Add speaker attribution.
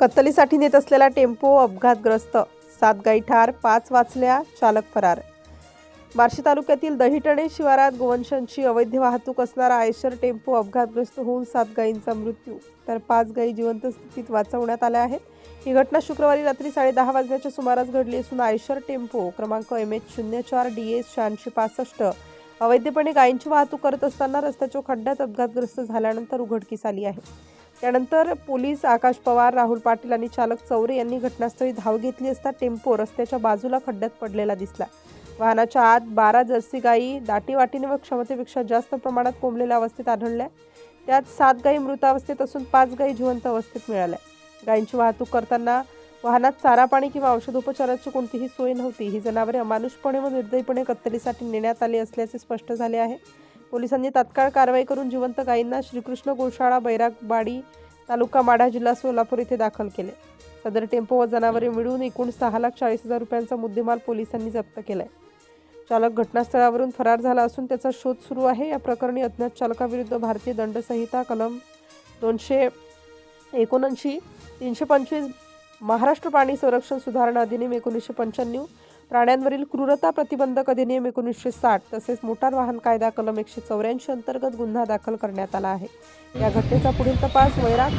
Speaker 1: कत्तलीसाठी नेत असलेला टेम्पो अपघातग्रस्त. सात गाई ठार पाच वाचल्या चालक फरार. बार्शी तालुक्यातील दहिटणे शिवारात गोवंशांची अवैध वाहतूक असणारा आयशर टेम्पो अपघातग्रस्त होऊन सात गायींचा मृत्यू. तर पाच गायी जिवंत स्थितीत वाचवण्यात आल्या आहेत. ही घटना शुक्रवारी रात्री साडेदहा वाजण्याच्या सुमारास घडली असून आयशर टेम्पो क्रमांक एम एच शून्य चार डी एस शहाऐंशी पासष्ट अवैधपणे गायींची वाहतूक करत असताना रस्त्याच्या खड्ड्यात अपघातग्रस्त झाल्यानंतर उघडकीस आली आहे. त्यानंतर पोलीस आकाश पवार राहुल पाटील आणि चालक चौरे यांनी घटनास्थळी धाव घेतली असता टेम्पो रस्त्याच्या बाजूला खड्ड्यात पडलेला दिसला. वाहनाच्या आत बारा जर्सी गायी दाटीवाटीने व क्षमतेपेक्षा जास्त प्रमाणात कोंबलेल्या अवस्थेत आढळल्या. त्यात सात गायी मृतावस्थेत असून पाच गायी जिवंत अवस्थेत मिळाल्या. गायींची वाहतूक करताना वाहनात चारा पाणी किंवा औषधोपचाराची कोणतीही सोय नव्हती. ही जनावरे अमानुषपणे व निर्दयीपणे कत्तलीसाठी नेण्यात आली असल्याचे स्पष्ट झाले आहे. पोलिसांनी तात्काळ कारवाई करून जिवंत गायींना श्रीकृष्ण गोशाळा बैरागबाडी तालुका माढा जिल्हा सोलापूर येथे दाखल केले. सदर टेम्पो व जनावरे मिळून एकूण सहा लाख चाळीस हजार रुपयांचा मुद्देमाल पोलिसांनी जप्त केलाय. चालक घटनास्थळावरून फरार झाला असून त्याचा शोध सुरू आहे. या प्रकरणी अज्ञात चालकाविरुद्ध भारतीय दंडसंहिता कलम दोनशे एकोणऐंशी तीनशे पंचवीस महाराष्ट्र प्राणी संरक्षण सुधारणा अधिनियम एकोणीसशे पंच्याण्णव प्राण्यांवरील क्रूरता प्रतिबंधक अधिनियम एकोणीसशे साठ तसेच मोटार वाहन कायदा कलम एकशे चौऱ्याऐंशी अंतर्गत गुन्हा दाखल करण्यात आला आहे. या घटनेचा पुढील तपास वैराग